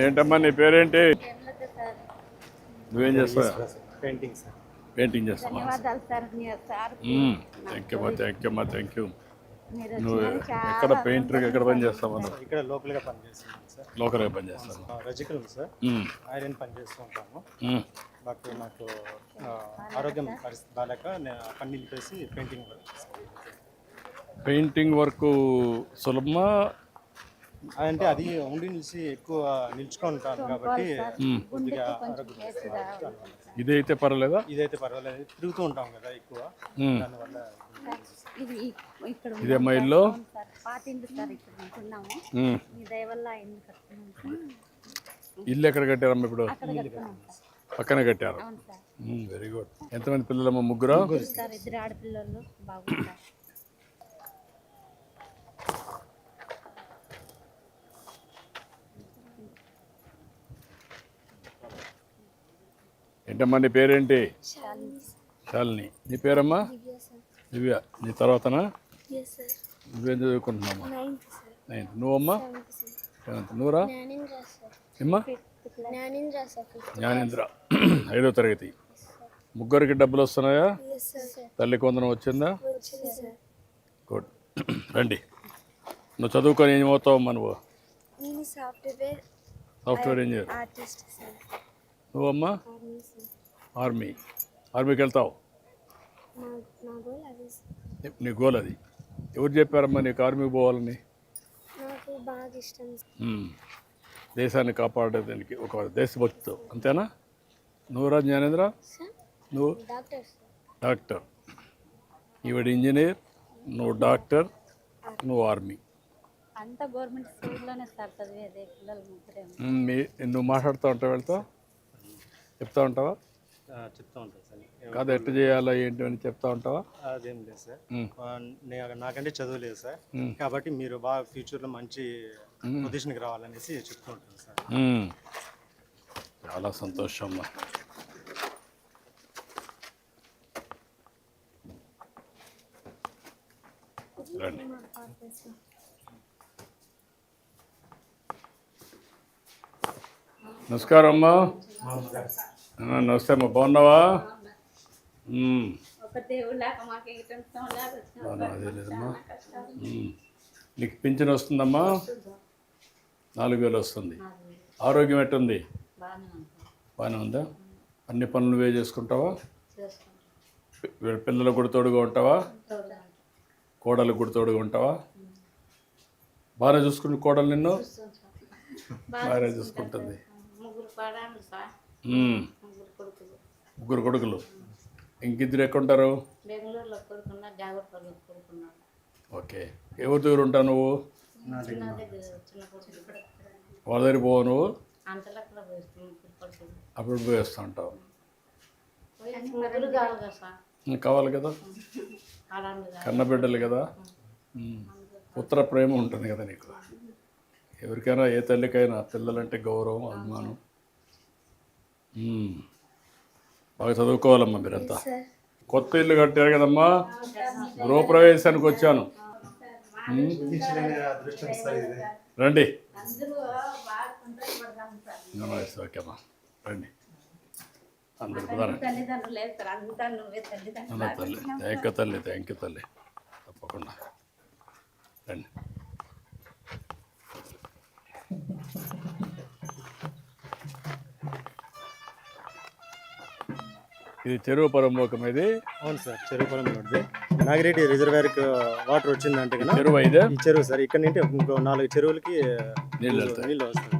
ఏంటమ్మా నీ పేరేంటి? నువ్వేం చేస్తావు? పెయింటింగ్ సార్ పెయింటింగ్ చేస్తావా థ్యాంక్ యూ అమ్మా థ్యాంక్ యూ అమ్మా థ్యాంక్ యూ నువ్వు ఎక్కడ పెయింటర్ ఎక్కడ పని చేస్తావు? ఇక్కడ లోపలగా పనిచేస్తున్నాను సార్ లోకల్గా పని చేస్తాను ఆ, రజికల్ సార్. ఐరన్ పని చేస్తూ ఉంటాము. మ్మ్. నాకు ఆరోగ్యం పరిస్థితి బాగాలేక నేను పని నిలిపేసి పెయింటింగ్ వర్క్ చేస్తాను. పెయింటింగ్ వర్క్ సులభమా? అంటే అది ఉండి నిలిచి ఎక్కువ నిల్చుకొని ఉంటాను కాబట్టి కొద్దిగా ఇదైతే పర్వాలేదా? ఇదైతే పర్వాలేదు. తిరుగుతూ ఉంటాం కదా ఎక్కువ. దానివల్ల ఇది ఇక్కడ ఇదే మా ఇల్లు ఇల్లు ఎక్కడ కట్టారమ్మా ఇప్పుడు? పక్కనే కట్టారు. అవును సార్. Very good. ఎంతమంది పిల్లలమ్మా? ముగ్గురు? ఇద్దరు ఆడపిల్లలు బాగుంటారు ఏంటమ్మా నీ పేరేంటి? శాలిని. నీ పేరమ్మా? దివ్య నీ తర్వాతనా? నువ్వేం చదువుకుంటున్నామా నైన్త్ నువ్వమ్మా? సెవెంత్ నువ్వురా? జ్ఞానేంద్ర ఐదో తరగతి. ముగ్గురికి డబ్బులు వస్తున్నాయా? తల్లి కొందరం వచ్చిందా? గుడ్. రండి. నువ్వు చదువుకొని ఏం అవుతావమ్మా నువ్వు సాఫ్ట్వేర్ సాఫ్ట్వేర్ ఇంజనీర్. నువ్వమ్మా? ఆర్మీ ఆర్మీకి వెళ్తావు? నా గోల్ అదే ఎవరు చెప్పారమ్మా నీకు ఆర్మీకి పోవాలని? నాకు బాగా ఇష్టం సార్ మ్మ్. దేశాన్ని కాపాడేదానికి ఒక దేశభక్తితో. అంతేనా? నువ్వురా జ్ఞానేంద్ర? సార్ నువ్వు? డాక్టర్ సార్ డాక్టర్ ఈవిడ ఇంజనీర్ నువ్వు డాక్టర్ నువ్వు ఆర్మీ అంతా గవర్నమెంట్ స్కూల్లోనే సార్ చదివేది పిల్లలు నువ్వు మాట్లాడుతూ ఉంటావు వెళ్తావు? చెప్తా ఉంటావా? చెప్తా ఉంటాను సార్. కాదు ఎట్లా చేయాలా ఏంటి అని చెప్తా ఉంటావా? అదేం లేదు సార్. మ్మ్. ఆ, నే- నాకంటే చదువు లేదు సార్. కాబట్టి మీరు బాగా ఫ్యూచర్లో మంచి పొజిషన్కి రావాలనేసి చెప్తూ ఉంటాను సార్. చాలా సంతోషం అమ్మా. రండి. నమస్కారం అమ్మా. నమస్తే అమ్మా బాగున్నావా. నీకు పింఛన్ వస్తుందమ్మా? నాలుగు వేలు వస్తుంది. ఆరోగ్యం ఎట్టుంది? బాగానే ఉందా. అన్ని పనులు నువ్వే చేసుకుంటావా? చేసుకుంటాం. పిల్లలకు కూడా తోడుగా ఉంటావా. కోడలకు కూడా తోడుగా ఉంటావా? బాగానే చూసుకుని కోడలు నిన్ను? బాగానే చూసుకుంటుంది. ముగ్గురు కొడుకులు. ఇంకిద్దరు ఎక్కడుంటారు? ఓకే. ఎవరి దగ్గర ఉంటావు నువ్వు? వాళ్ళ దగ్గర పోవు నువ్వు? అప్పుడు పోయి వస్తూ ఉంటావు కావాలి కదా? కన్నబిడ్డలు కదా. పుత్ర ప్రేమ ఉంటుంది కదా నీకు? ఎవరికైనా ఏ తల్లికైనా పిల్లలంటే గౌరవం అభిమానం. బాగా చదువుకోవాలమ్మా మీరంతా. కొత్త ఇల్లు కట్టారు కదమ్మా? గృహప్రవేశానికి వచ్చాను. రండి. ఓకేమ్మా రండి. అందరు తల్లి థ్యాంక్ యూ తల్లి. థ్యాంక్ యూ తల్లి. తప్పకుండా. రండి. ఇది చెరువు పరమోకం ఇది. అవును సార్ చెరువు ఉంది నాగిరెడ్డి రిజర్వేర్కి వాటర్ వచ్చిందంటే చెరువు ఇదే చెరువు సార్ ఇక్కడ నుండి ఇంకో నాలుగు చెరువులకి నీళ్ళు నీళ్ళు వస్తాయి.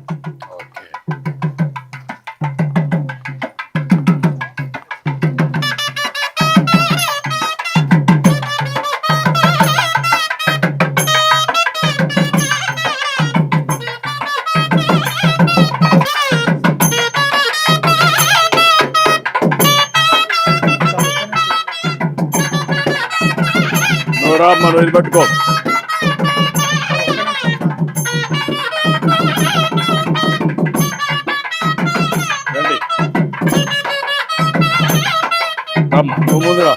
మనం ఇది పట్టుకో. రండి. నువ్వు ముందురా.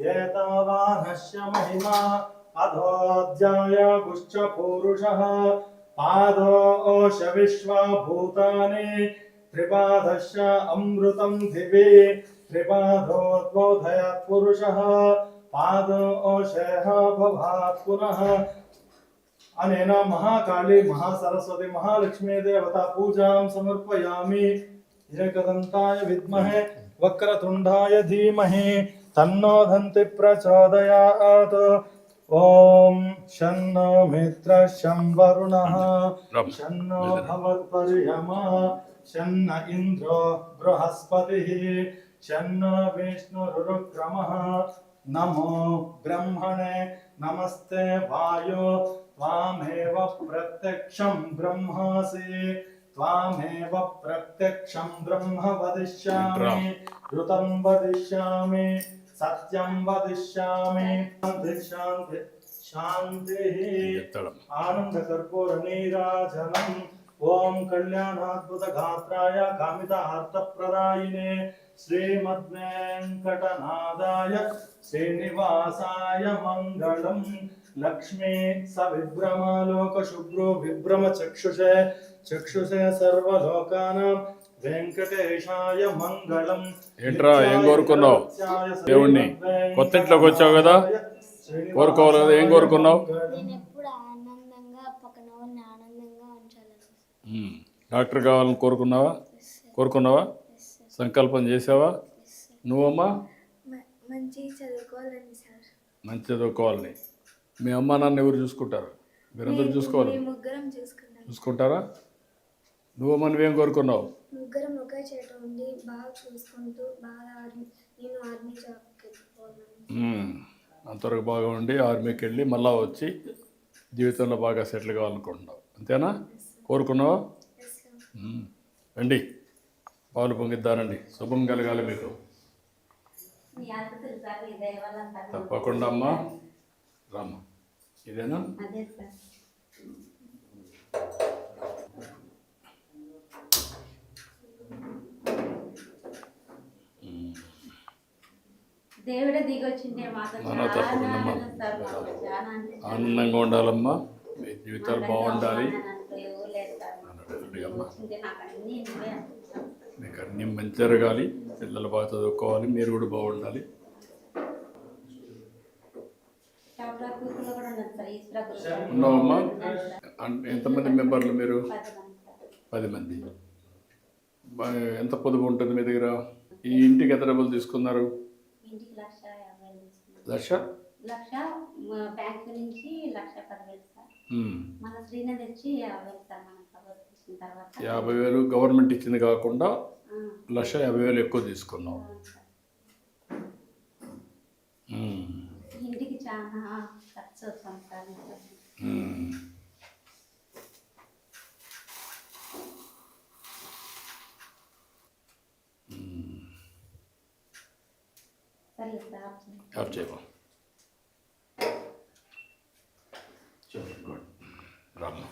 एतावानस्य महिमा अधोऽध्यायगुश्च पूरुषः पादोश अमृतं पुरुषः भवात् पुनः अनेन महाकाली, महासरस्वती महालक्ष्मी देवता पूजां समर्पयामि। हिरकदन्ताय विद्महे, वक्रतुण्डाय धीमहि। तन्नोधन्ति प्रचोदयात्। ॐ शन्नो मित्र शं वरुणः शन्नो भवद्पर्यमा शन्न इन्द्रो बृहस्पतिः। शन्नो विष्णुरुक्रमः नमो ब्रह्मणे नमस्ते वायो। त्वामेव प्रत्यक्षं ब्रह्मासि। त्वामेव प्रत्यक्षं ब्रह्म वदिष्यामि। ऋतं वदिष्यामि। సత్యం వదిష్యామి శాంతి శాంతి ఆనంద కర్పూర నీరాజనం ఓం కళ్యాణాద్భుత గాత్రాయ కామిత అర్థప్రదాయినే శ్రీమద్వేంకటనాదాయ శ్రీనివాసాయ మంగళం లక్ష్మీ సవిభ్రమాలోక శుభ్రో విభ్రమ చక్షుషే చక్షుషే సర్వలోకానాం ఏంట్రా, ఏం కోరుకున్నావు? దేవుణ్ణి. కొత్త ఇంట్లోకి వచ్చావు కదా? కోరుకోవాలి కదా, ఏం కోరుకున్నావు? డాక్టర్ కావాలని కోరుకున్నావా? కోరుకున్నావా? సంకల్పం చేసావా? నువ్వమ్మా? మంచి చదువుకోవాలని సార్ మంచి చదువుకోవాలని. మీ అమ్మ నాన్న ఎవరు చూసుకుంటారు? మీరందరూ చూసుకోవాలి. చూసుకుంటారా? నువ్వమ్మ నువ్వేం కోరుకున్నావు ముగ్గురం ఒకే చోట ఉండి బాగా చూసుకుంటూ బాగా ఆర్మీ నేను ఆర్మీ జాబ్కి వెళ్ళిపోవాలని ఉమ్. అంతవరకు బాగా ఉండి ఆర్మీకి వెళ్ళి మళ్ళా వచ్చి జీవితంలో బాగా సెటిల్ కావాలనుకుంటున్నావు. అంతేనా? కోరుకున్నావా? రండి. పాలు పొంగిద్దానండి శుభం కలగాలి మీకు. తప్పకుండా అమ్మా. రామ్మా. ఇదేనా అదే సార్ దేవుడే దిగొచ్చిండే మాతో నాన్న చాలా తప్పకుండా అమ్మా. ఆనందం సార్ మాకు చాలా ఆనందంగా ఉండాలమ్మా. మీ జీవితాలు బాగుండాలి. మాకు. అన్నీ మంచి జరగాలి. పిల్లలు బాగా చదువుకోవాలి. మీరు కూడా బాగుండాలి. ఉన్నావమ్మా? ఎంతమంది మెంబర్లు మీరు? పది మంది. ఎంత పొదుపు ఉంటుంది మీ దగ్గర? ఈ ఇంటికి ఎంత డబ్బులు తీసుకున్నారు? ఇంటికి లక్ష యాభై తీసుకున్నాం. లక్ష? లక్ష బ్యాంక్ నుంచి లక్ష పదివేలు సార్. ఉమ్. మన యాభై సార్ మనం తర్వాత. యాభై వేలు గవర్నమెంట్ ఇచ్చింది కాకుండా లక్ష యాభై వేలు ఎక్కువ. ఉమ్. ఇంటికి చాలా ఖర్చు అవుతాం సార్ ఇంకా. ఉమ్. సరే సార్ ఆఫ్ చలో గుడ్ రామ్మా.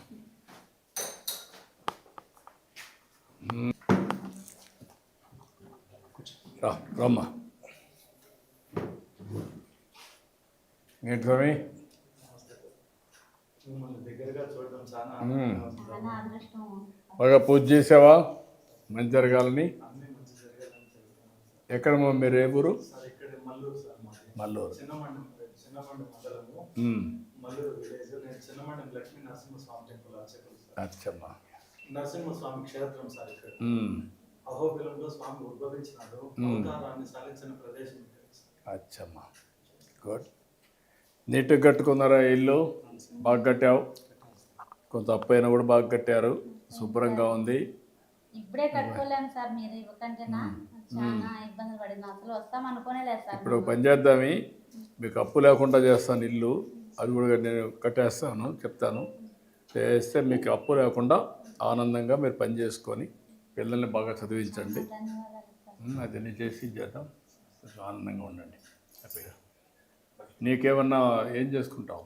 రా రమ్మా ఏంటి స్వామి బాగా పూజ చేసావా మంచి జరగాలని ఎక్కడ మా మీరు ఏ ఊరు మల్లూరు అచ్చమ్మా. నరసింహస్వామి క్షేత్రం సార్ ఇక్కడ. అహోబిలంలో స్వామి ఉద్భవించినాడు. అవతారాన్ని సాధించిన ప్రదేశం అచ్చమ్మా. గుడ్. నీట్గా కట్టుకున్నారా ఇల్లు? బాగా కట్టావు. కొంత అప్పు అయినా కూడా బాగా కట్టారు. శుభ్రంగా ఉంది. ఇప్పుడే కట్టుకోలేము సార్ మీరు ఇవ్వకంటేనా? చాలా ఇబ్బందులు పడింది. అసలు వస్తాం అనుకోనే లేదు సార్ ఇప్పుడు ఒక పని చేద్దామి. మీకు అప్పు లేకుండా చేస్తాను ఇల్లు. అది కూడా నేను కట్టేస్తాను చెప్తాను. చేస్తే మీకు అప్పు లేకుండా ఆనందంగా మీరు పని చేసుకొని పిల్లల్ని బాగా చదివించండి. అదన్నీ చేసి చేద్దాం. కొంచెం ఆనందంగా ఉండండి. హ్యాపీగా. నీకేమన్నా ఏం చేసుకుంటావు?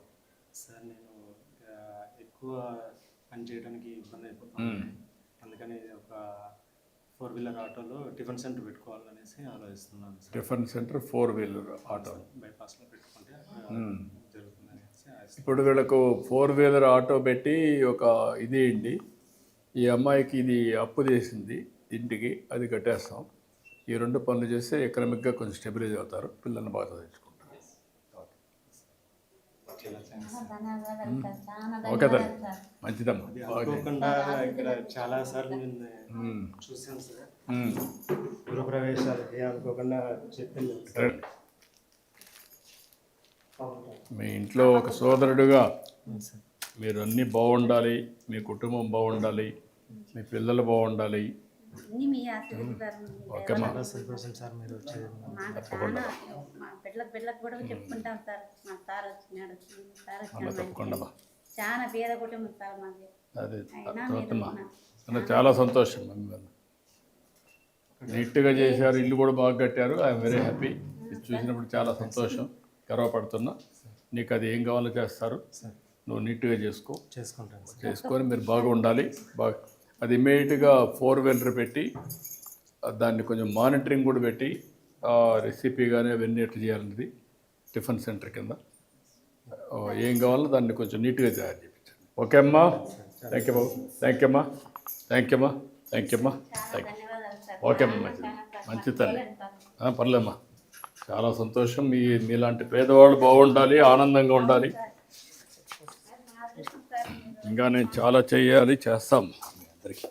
సార్ నేను ఎక్కువ పని చేయడానికి ఇబ్బంది అయిపోతుంది. అందుకని ఒక ఫోర్ వీలర్ ఆటోలో టిఫిన్ సెంటర్ పెట్టుకోవాలనేసి ఆలోచిస్తున్నాను sir. Tiffin centre four wheeler auto. బైపాస్లో పెట్టుకుంటే ఆ, జరుగుతుందనేసి ఆశ. ఇప్పుడు వీళ్ళకు ఫోర్ వీలర్ ఆటో పెట్టి ఒక ఇది ఏంటి ఈ అమ్మాయికి ఇది అప్పు చేసింది ఇంటికి అది కట్టేస్తాం. ఈ రెండు పనులు చేస్తే ఎకనామిక్గా కొంచెం స్టెబిలైజ్ అవుతారు పిల్లల్ని బాగా చదివించుకుంటారు చాలా ధన్యవాదాలు సార్ చాలా ఓకే తల్లి. మంచిదమ్మా. అనుకోకుండా ఇక్కడ చాలా సార్లు నేను చూశాను సార్. గృహప్రవేశాలకి అనుకోకుండా చెప్పింది. మీ ఇంట్లో ఒక సోదరుడుగా మీరు అన్నీ బాగుండాలి మీ కుటుంబం బాగుండాలి మీ పిల్లలు బాగుండాలి అన్ని మీ సంతోషం సార్ మీరు మాకు చాలా మా బిడ్డలకు బిడ్డలకు కూడా చెప్పుకుంటాం సార్. మా సార్ వచ్చినాడు సార్ అమ్మ వచ్చినాడు తప్పకుండా అమ్మా. చాలా పేద కుటుంబం సార్ మాది. సంతోషం నీట్గా చేశారు ఇల్లు కూడా బాగా కట్టారు. ఐఎమ్ వెరీ హ్యాపీ ఇది చూసినప్పుడు చాలా సంతోషం గర్వపడుతున్నా. నీకు అది ఏం కావాలో చేస్తారు. నువ్వు నీట్గా చేసుకో. చేసుకుంటాను చేసుకొని మీరు బాగా ఉండాలి. బాగా అది ఇమీడియట్గా ఫోర్ వీలర్ పెట్టి దాన్ని కొంచెం మానిటరింగ్ కూడా పెట్టి రెసిపీ కానీ అవన్నీ ఎట్లా చేయాలన్నది టిఫిన్ సెంటర్ కింద. ఏం కావాలో దాన్ని కొంచెం నీట్గా తయారు చేయించండి ఓకే అమ్మా? థ్యాంక్ యూ బాబు. థ్యాంక్ యూ అమ్మా. థ్యాంక్ యూ అమ్మా. థ్యాంక్ యూ అమ్మా. థ్యాంక్ యూ ఓకే అమ్మా మంచిది. మంచి తల్లి. పర్లేమ్మా చాలా సంతోషం. మీ మీలాంటి పేదవాళ్ళు బాగుండాలి ఆనందంగా ఉండాలి. ఇంకా నేను చాలా చేయాలి చేస్తాం. అందరికీ.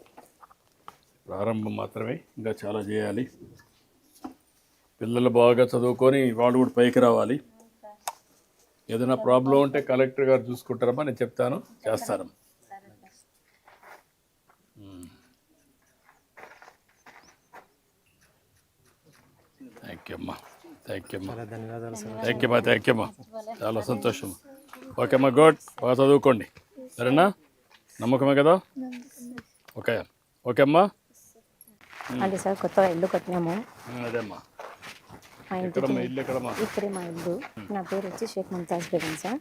ప్రారంభం మాత్రమే ఇంకా చాలా చేయాలి. పిల్లలు బాగా చదువుకొని వాళ్ళు కూడా పైకి రావాలి. ఏదైనా ప్రాబ్లం ఉంటే కలెక్టర్ గారు చూసుకుంటారమ్మా నేను చెప్తాను. చేస్తాను. థ్యాంక్ యూ అమ్మా. థ్యాంక్ యూ అమ్మా. ధన్యవాదాలు థ్యాంక్ యూ అమ్మా థ్యాంక్ యూ అమ్మా. చాలా సంతోషం. ఓకే అమ్మా గుడ్ బాగా చదువుకోండి. సరేనా? నమ్మకమే కదా? ఓకే. ఓకే అమ్మా అంటే సార్ కొత్తగా ఇల్లు కట్టినాము. అదేమ్మా. మా ఇంటికి ఇక్కడే మా ఇల్లు. నా పేరు వచ్చి షేక్ ముంతాజ్ బేగం సార్.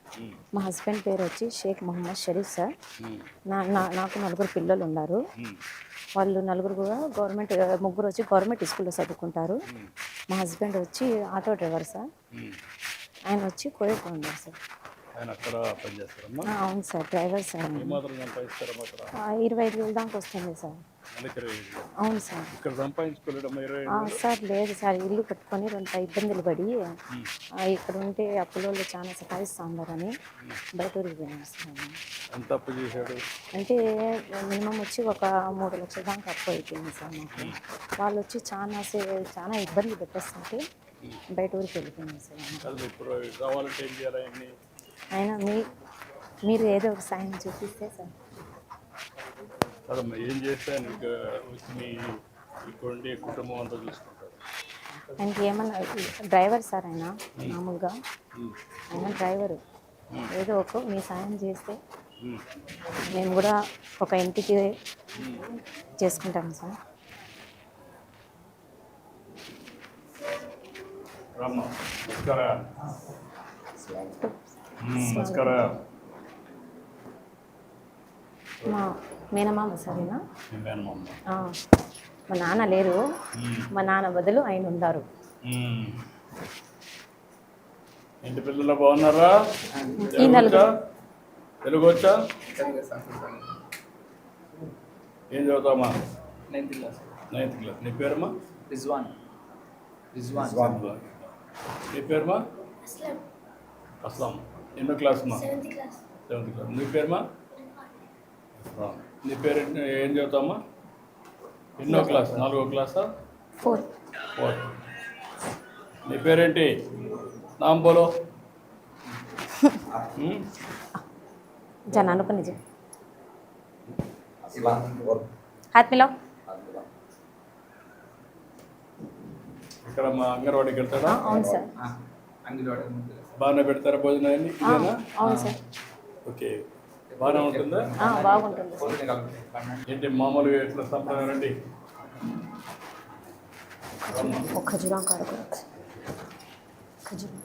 మా హస్బెండ్ పేరు వచ్చి షేక్ మొహమ్మద్ షరీఫ్ సార్. నా నాకు నలుగురు పిల్లలు ఉన్నారు. వాళ్ళు నలుగురు కూడా గవర్నమెంట్ ముగ్గురు వచ్చి గవర్నమెంట్ స్కూల్లో చదువుకుంటారు. మా హస్బెండ్ వచ్చి ఆటో డ్రైవర్ సార్. ఆయన వచ్చి కోయట్ ఉన్నారు సార్. ఆయన అక్కడ పనిచేస్తారమ్మా? ఆ, అవును సార్ డ్రైవర్ సార్ సంపాదిస్తారమ్మా అక్కడ? ఇరవై ఐదు వేలు దాకా వస్తుంది సార్. నెలకి ఇరవై ఐదు వేలు. అవును సార్. ఇక్కడ సంపాదించుకోలేడమ్మా ఇరవై ఐదు ఆ, సార్ లేదు సార్ ఇల్లు కట్టుకొని కొంత ఇబ్బందులు పడి ఆ, ఇక్కడ ఉంటే అప్పులోళ్ళు చాలా సతాయిస్తూ ఉన్నారని బయట ఊరికి పోయినాం సార్ ఎంత అప్పు చేశాడు? అంటే మినిమం వచ్చి ఒక మూడు లక్షల దాకా అప్పు అయిపోయింది సార్ మాకు. వాళ్ళు వచ్చి చాలా సే చాలా ఇబ్బంది పెట్టేస్తుంటే బయట ఊరికి వెళ్ళిపోయింది సార్. ఇప్పుడు రావాలంటే ఏం చేయాలి ఆయన్ని? అయినా మీ మీరు ఏదో ఒక సాయం చూపిస్తే సార్ ఏం చేస్తే కుటుంబం అంతా చూసుకుంటారు. ఆయనకి ఏమన్నా డ్రైవర్ సార్ ఆయన మామూలుగా ఆయన డ్రైవరు ఏదో ఒక మీ సాయం చేస్తే మేము. కూడా ఒక ఇంటికి చేసుకుంటాం సార్. నమస్కార. నమస్కార మా మేనమామ సరేనా మీ మేనమామ ఆ, మా నాన్న లేరు మా నాన్న బదులు ఆయన ఉన్నారు. ఇంటి పిల్లలు బాగున్నారా? ఈ నలుగురు. తెలుగు వచ్చా ఏం చదువుతామా నైన్త్ క్లాస్. Ninth class. నీ పేరుమా రిజ్వాన్. రిజ్వాన్. నీ పేరుమా అస్లం. అస్లాం. ఎన్నో క్లాస్ మా? సెవెంత్ క్లాస్ నీ పేరుమా? నీ పేరు ఏం చదువుతామా ఎన్నో క్లాస్? నాలుగో క్లాసా ఫోర్త్ ఫోర్త్ నీ పేరేంటి? నా బోలో. జనాను పని హాత్ ఇక్కడ మా అంగన్వాడికి వెళ్తాడా? అవును సార్. అంగన్వాడి బాగానే పెడతారా భోజనాన్ని ఆ, ఇదేనా అవును సార్ ఓకే బాగానే ఉంటుందా ఆ, బాగుంటుంది సార్ ఫోన్ కలుగుతాయి ఏంటి మామూలుగా ఎట్లా సంప్రదాయం రండి ఒక ఖజూరం కాడుకోవచ్చు ఖజూరం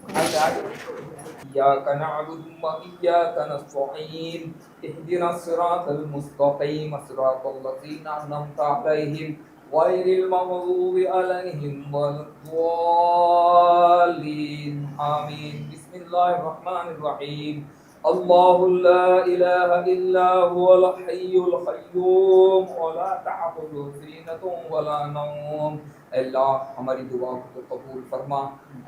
إياك نعبد وإياك نستعين اهدنا الصراط المستقيم صراط الذين أنعمت عليهم غير المغضوب عليهم ولا الضالين آمين بسم الله الرحمن الرحيم الله لا إله إلا هو الحي القيوم ولا تعبد سینت ولا نوم اللہ ہماری دعا کو قبول فرما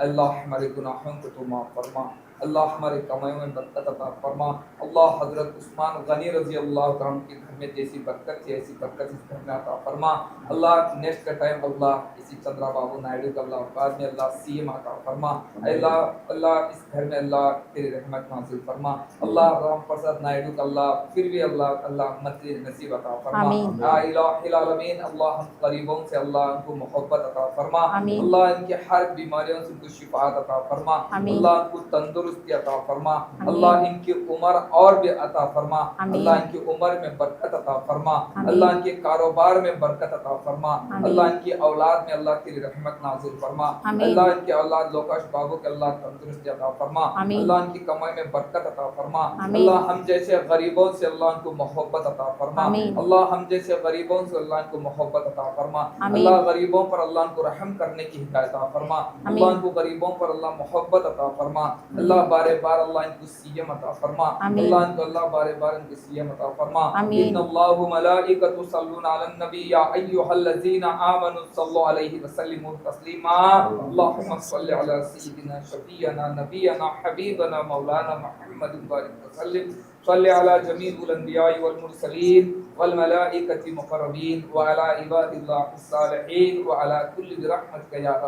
اللہ ہمارے گناہوں کو تو معاف فرما अल्लाह हमारे कमाइयों में बरकत अता फरमा। अल्लाह हज़रत उस्मान गनी रज़ी अल्लाह तआला के घर में जैसी बरकत थी ऐसी बरकत इस घर में अता फरमा। अल्लाह नेक्स्ट का टाइम अल्लाह इसी चंद्रा बाबू नायडू का अल्लाह बाद में अल्लाह सीएम अता फरमा। अल्लाह अल्लाह इस घर में अल्लाह तेरी रहमत नाजिल फरमा। अल्लाह राम प्रसाद नायडू का अल्लाह फिर भी अल्लाह अल्लाह मत नसीब अता फरमा। आलमीन अल्लाह हम गरीबों से अल्लाह उनको मोहब्बत अता फरमा। अल्लाह इनके हर बीमारियों से उनको शिफात अता फरमा। अल्लाह उनको तंदुरुस्ती अता फरमा अल्लाह इनकी उम्र और भी अता फरमा अल्लाह इनकी उम्र में बरकत अता फरमा अल्लाह इनके कारोबार में बरकत अता फरमा अल्लाह इनकी औलाद में अल्लाह तेरी रहमत नाजिल फरमा अल्लाह इनके औलाद लोकाश बाबू के अल्लाह तंदुरुस्ती अता फरमा अल्लाह इनकी कमाई में बरकत अता फरमा अल्लाह हम जैसे गरीबों से अल्लाह इनको मोहब्बत अता फरमा अल्लाह हम जैसे गरीबों से अल्लाह इनको मोहब्बत अता फरमा अल्लाह गरीबों पर अल्लाह इनको रहम करने की हिदायत अता फरमा अल्लाह इनको गरीबों पर अल्लाह मोहब्बत अता फरमा अल्लाह बारे बार अल्लाह इनको सीएम अता फरमा आमीन। अल्लाह इनको अल्लाह बारे बार इनको सीएम अता फरमा आमीन। इन्नल्लाहु व मलाइकतु यसल्लूना अलन नबी या अय्युहल्लज़ीना आमनु सल्लु अलैहि व सल्लिमु तस्लीमा अल्लाहुम्मा सल्लि अला सय्यिदिना शफीना नबीना हबीबना मौलाना मुहम्मद बारिक वसल्लिम सल्लि अला जमीउल अंबिया'i वल मुरसलीन वल मलाइकति मुकर्रबीन व अला इबादिल्लाहिस सालिहीन व अला कुल्ली बिरहमतिका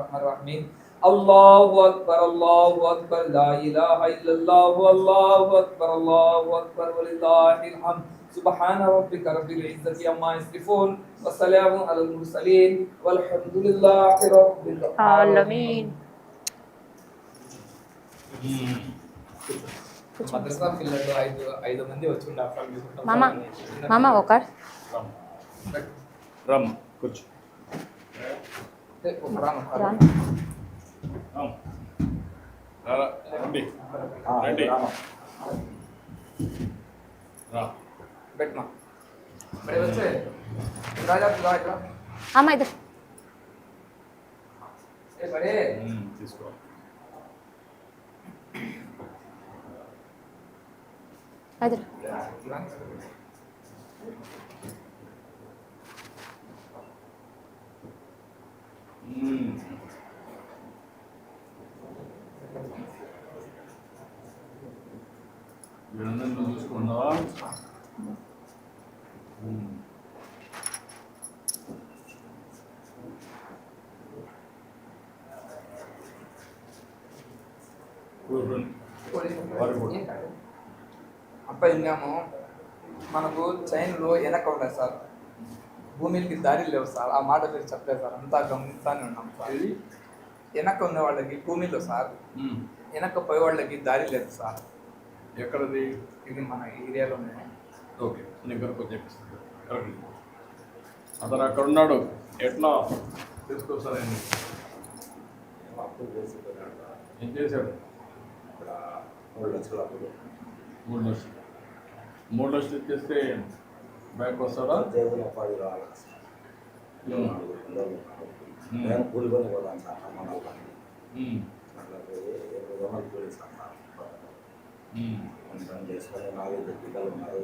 الله أكبر الله أكبر لا إله إلا الله الله أكبر الله أكبر ولله الحمد سبحان ربك رب العزة عما يصفون وسلام على المرسلين والحمد لله رب العالمين మదర్సా పిల్లలు ఐదు ఐదు మంది వచ్చిండ మామ మామ ఒక రమ్ కూర్చో రామ్ రామ్ రండి. రండి. అమ్మా ఇది తీసుకో. అది Mm. వీళ్ళందరినీ. అబ్బాయి విన్నాము మనకు చైన్లో వెనక ఉన్నాయి సార్. భూమికి దారి లేవు సార్. ఆ మాట మీరు చెప్పలేదు సార్. అంతా గమనిస్తానే ఉన్నాం సార్? వెనక ఉన్న వాళ్ళకి భూమిలో సార్. వెనక పోయే వాళ్ళకి దారి లేదు సార్. ఎక్కడది? ఇది మన ఏరియాలోనే. ఓకే నేను కనుక చెప్పిస్తాను అతను అక్కడ ఉన్నాడు. ఎట్లా? తీసుకొస్తానండి ఏం చేశాడు? మూడు లక్షల అప్పుడు మూడు లక్షలు. మూడు లక్షలు ఇచ్చేస్తే బ్యాంక్ వస్తాడా? సార్ అమ్మ నాన్న ఉమ్. అట్లా పోయి ఇరవై రోజులు కూలి సార్ ఉమ్. కొంచెం చేసుకొని నాలుగు పిల్లలు ఉన్నారు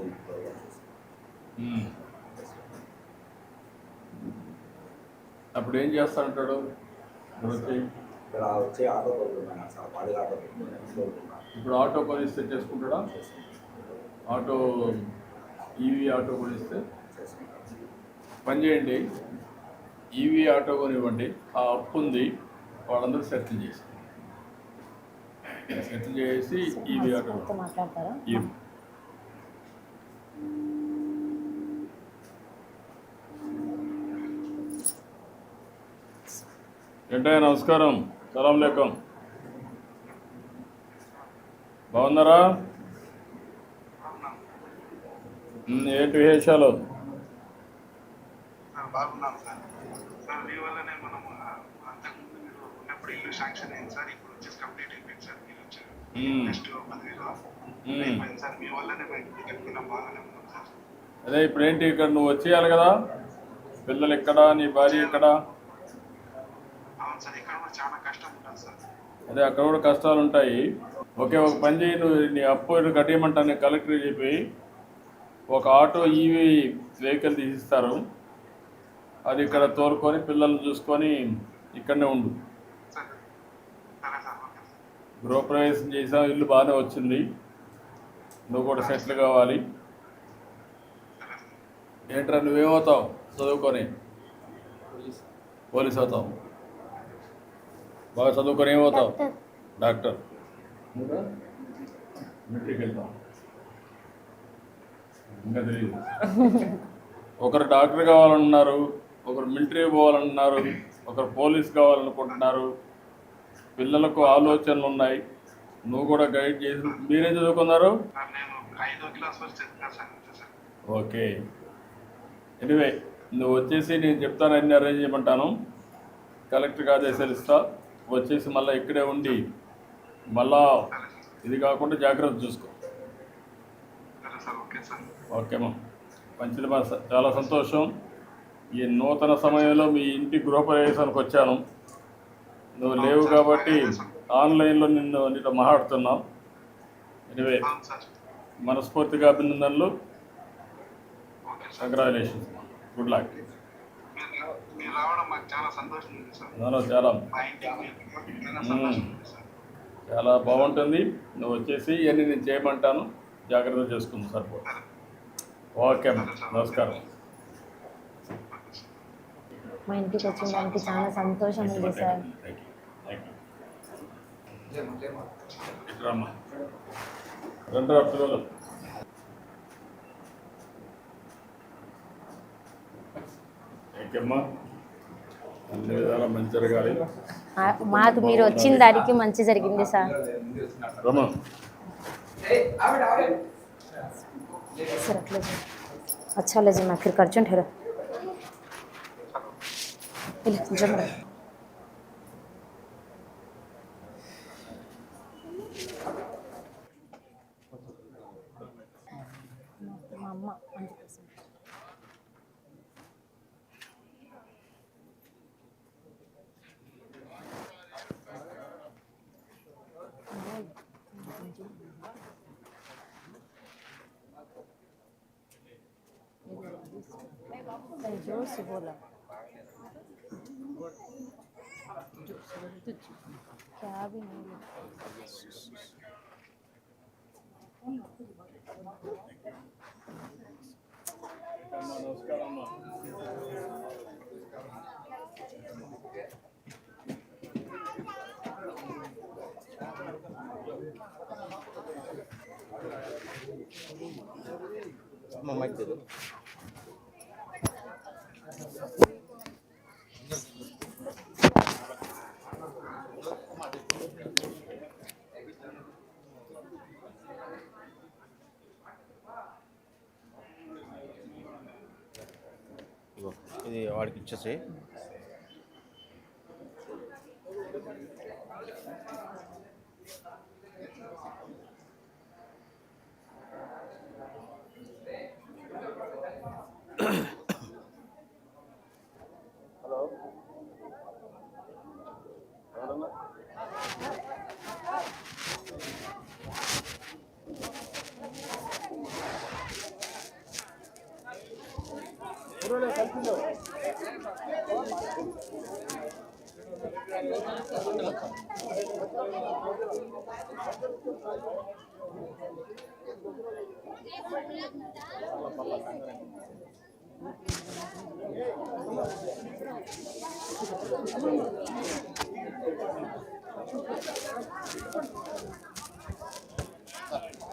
అప్పుడు ఏం చేస్తానంటాడు ఇప్పుడు వచ్చి ఇక్కడ వచ్చి ఆటో కొడుతున్నాను సార్ పాడి ఆటో ఇప్పుడు ఆటో కొనిస్తే చేసుకుంటాడా? ఆటో ఈవీ ఆటో కొనిస్తే? పని చేయండి. ఈవీ ఆటో కొనివ్వండి. ఆ అప్పు ఉంది వాళ్ళందరూ సెటిల్ చేసి సెట్ చేసి వాళ్ళతో మాట్లాడతారా? ఏంటయ్య నమస్కారం. సలాం లేకం బాగున్నారా? ఏంటి విశేషాలు? సార్ బాగున్నాను సార్. సార్ మీ వల్లనే అంతకుముందు మీరు ఉన్నప్పుడు ఇల్లు శాంక్షన్ అయింది సార్ ఇప్పుడు వచ్చేసి కంప్లీట్ అయిపోయింది సార్. నెక్స్ట్ సార్ మీ వల్లనే సార్ అదే ఇప్పుడు ఏంటి ఇక్కడ నువ్వు వచ్చేయాలి కదా? పిల్లలు ఎక్కడ? నీ భార్య ఎక్కడ? అదే అక్కడ కూడా కష్టాలు ఉంటాయి. ఓకే ఒక పని చేయి నువ్వు నీ అప్పు కట్టేయమంటాను కలెక్టర్ చెప్పి ఒక ఆటో ఈవీ వెహికల్ తీసిస్తారు. అది ఇక్కడ తోలుకొని పిల్లల్ని చూసుకొని ఇక్కడనే ఉండు సార్ సరే సార్ ఓకే సార్ గృహప్రవేశం చేసావు ఇల్లు బాగానే వచ్చింది. నువ్వు కూడా సెటిల్ కావాలి. ఏంట్రా నువ్వేమవుతావు? చదువుకొని. పోలీస్ అవుతావు. బాగా చదువుకొని ఏమవుతావు? డాక్టర్. మెట్రిక్ వెళ్తాం. ఇంకా తెలియదు. ఒకరు డాక్టర్ కావాలన్నారు ఒకరు మిలిటరీ పోవాలన్నారు ఒకరు పోలీస్ కావాలనుకుంటున్నారు. పిల్లలకు ఆలోచనలు ఉన్నాయి. నువ్వు కూడా గైడ్ చేసి మీరేం చదువుకున్నారు? ఓకే. ఎనివే నువ్వు వచ్చేసి నేను చెప్తాను అన్ని అరేంజ్ చేయమంటాను. కలెక్టర్కి ఆదేశాలు ఇస్తా. వచ్చేసి మళ్ళీ ఇక్కడే ఉండి మళ్ళా ఇది కాకుండా జాగ్రత్త చూసుకో. సరే సార్ ఓకే సార్. ఓకేమా మంచిది మా చాలా సంతోషం. ఈ నూతన సమయంలో మీ ఇంటి గృహప్రవేశానికి వచ్చాను. నువ్వు లేవు కాబట్టి ఆన్లైన్లో నిన్ను నీతో మాట్లాడుతున్నాం. ఎనివే మనస్ఫూర్తిగా అభినందనలు. కంగ్రాచులేషన్స్ గుడ్ లక్ చాలా. నాలో చాలా బాగుంటుంది. నువ్వు వచ్చేసి ఇవన్నీ నేను చేయమంటాను. జాగ్రత్త చేసుకుంది సరిపోతుంది సరే ఓకే అమ్మా నమస్కారం. మా ఇంటికి వచ్చిన దానికి చాలా సంతోషం ఉంది సార్ రెండు రా పిల్లలు థ్యాంక్ యూ అమ్మా అన్ని విధాలా మంచి జరగాలి ఆ, మాకు మీరు వచ్చిన దానికి మంచి జరిగింది సార్ ముందు వచ్చినట్టు రమా ఏయ్, ఆవిడ ఆవిడ सर अगले दिन अच्छा ले जी मैं फिर कर ठहरा que é a ave nele. Mamãe. ఇది వాడికి ఇచ్చేసి